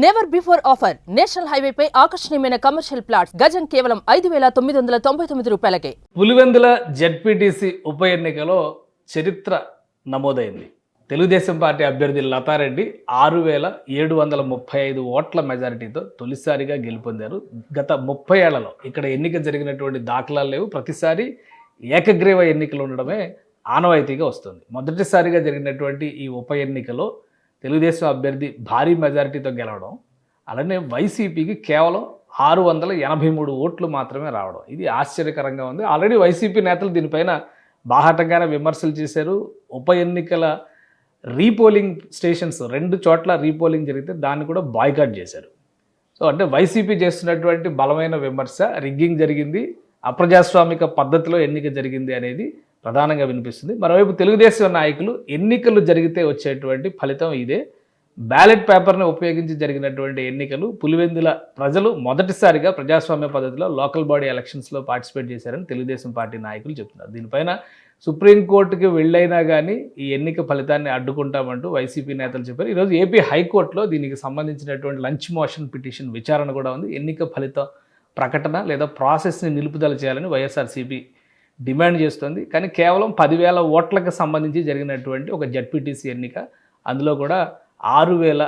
Never before offer national హైవేపై ఆకర్షణీయమైన commercial plots గజం కేవలం ఐదు వేల తొమ్మిది వందల తొంభై తొమ్మిది రూపాయలకే. పులివెందుల జెడ్పీటీసీ ఉప ఎన్నికలో చరిత్ర నమోదైంది. తెలుగుదేశం పార్టీ అభ్యర్థి లతారెడ్డి ఆరు వేల ఏడు వందల ముప్పై ఐదు ఓట్ల మెజారిటీతో తొలిసారిగా గెలుపొందారు. గత ముప్పై ఏళ్ళలో ఇక్కడ ఎన్నిక జరిగినటువంటి దాఖలాలు లేవు. ప్రతిసారి ఏకగ్రీవ ఎన్నికలు ఉండడమే ఆనవాయితీగా వస్తుంది. మొదటిసారిగా జరిగినటువంటి ఈ ఉప ఎన్నికలో తెలుగుదేశం అభ్యర్థి భారీ మెజారిటీతో గెలవడం అలానే వైసీపీకి కేవలం ఆరు వందల ఎనభై మూడు ఓట్లు మాత్రమే రావడం. ఇది ఆశ్చర్యకరంగా ఉంది. ఆల్రెడీ వైసీపీ నేతలు దీనిపైన బాహాటంగానే విమర్శలు చేశారు. ఉప ఎన్నికల రీపోలింగ్ స్టేషన్స్ రెండు చోట్ల రీపోలింగ్ జరిగితే దాన్ని కూడా బాయ్కాట్ చేశారు. సో అంటే వైసీపీ చేస్తున్నటువంటి బలమైన విమర్శ రిగ్గింగ్ జరిగింది. అప్రజాస్వామిక పద్ధతిలో ఎన్నిక జరిగింది అనేది ప్రధానంగా వినిపిస్తుంది. మరోవైపు తెలుగుదేశం నాయకులు ఎన్నికలు జరిగితే వచ్చేటువంటి ఫలితం ఇదే. బ్యాలెట్ పేపర్ని ఉపయోగించి జరిగినటువంటి ఎన్నికలు పులివెందుల ప్రజలు మొదటిసారిగా ప్రజాస్వామ్య పద్ధతిలో లోకల్ బాడీ ఎలక్షన్స్లో పార్టిసిపేట్ చేశారని తెలుగుదేశం పార్టీ నాయకులు చెప్తున్నారు. దీనిపైన సుప్రీంకోర్టుకి వెళ్ళైనా కానీ ఈ ఎన్నిక ఫలితాన్ని అడ్డుకుంటామంటూ వైసీపీ నేతలు చెప్పారు. ఈరోజు ఏపీ హైకోర్టులో దీనికి సంబంధించినటువంటి లంచ్ మోషన్ పిటిషన్ విచారణ కూడా ఉంది. ఎన్నిక ఫలిత ప్రకటన లేదా ప్రాసెస్ని నిలుపుదల చేయాలని వైఎస్ఆర్సీపీ డిమాండ్ చేస్తుంది. కానీ కేవలం పదివేల ఓట్లకు సంబంధించి జరిగినటువంటి ఒక జడ్పీటీసీ ఎన్నిక అందులో కూడా ఆరు వేల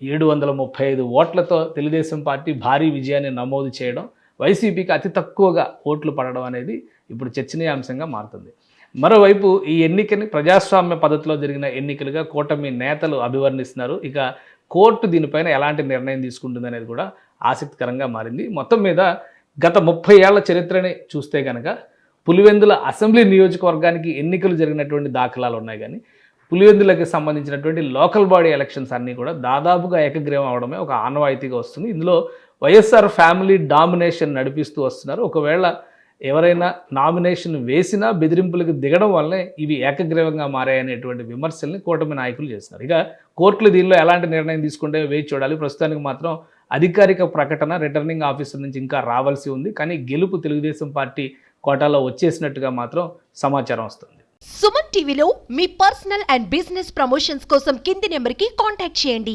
ఏడు వందల ముప్పై ఐదు ఓట్లతో తెలుగుదేశం పార్టీ భారీ విజయాన్ని నమోదు చేయడం వైసీపీకి అతి తక్కువగా ఓట్లు పడడం అనేది ఇప్పుడు చర్చనీయాంశంగా మారుతుంది. మరోవైపు ఈ ఎన్నికని ప్రజాస్వామ్య పద్ధతిలో జరిగిన ఎన్నికలుగా కూటమి నేతలు అభివర్ణిస్తున్నారు. ఇక కోర్టు దీనిపైన ఎలాంటి నిర్ణయం తీసుకుంటుంది అనేది కూడా ఆసక్తికరంగా మారింది. మొత్తం మీద గత ముప్పై ఏళ్ళ చరిత్రని చూస్తే కనుక పులివెందుల అసెంబ్లీ నియోజకవర్గానికి ఎన్నికలు జరిగినటువంటి దాఖలాలు ఉన్నాయి కానీ పులివెందులకు సంబంధించినటువంటి లోకల్ బాడీ ఎలక్షన్స్ అన్నీ కూడా దాదాపుగా ఏకగ్రీవం అవడమే ఒక ఆనవాయితీగా వస్తుంది. ఇందులో వైఎస్ఆర్ ఫ్యామిలీ డామినేషన్ నడిపిస్తూ వస్తున్నారు. ఒకవేళ ఎవరైనా నామినేషన్ వేసినా బెదిరింపులకు దిగడం వల్లనే ఇవి ఏకగ్రీవంగా మారాయనేటువంటి విమర్శల్ని కూటమి నాయకులు చేస్తున్నారు. ఇక కోర్టులు దీనిలో ఎలాంటి నిర్ణయం తీసుకుంటే వేచి చూడాలి. ప్రస్తుతానికి మాత్రం అధికారిక ప్రకటన రిటర్నింగ్ ఆఫీసర్ నుంచి ఇంకా రావాల్సి ఉంది. కానీ గెలుపు తెలుగుదేశం పార్టీ కోటాలో వచ్చేసినట్టుగా మాత్రం సమాచారం వస్తుంది. సుమన్ టీవీలో మీ పర్సనల్ అండ్ బిజినెస్ ప్రమోషన్స్ కోసం కింది నెంబర్కి కాంటాక్ట్ చేయండి.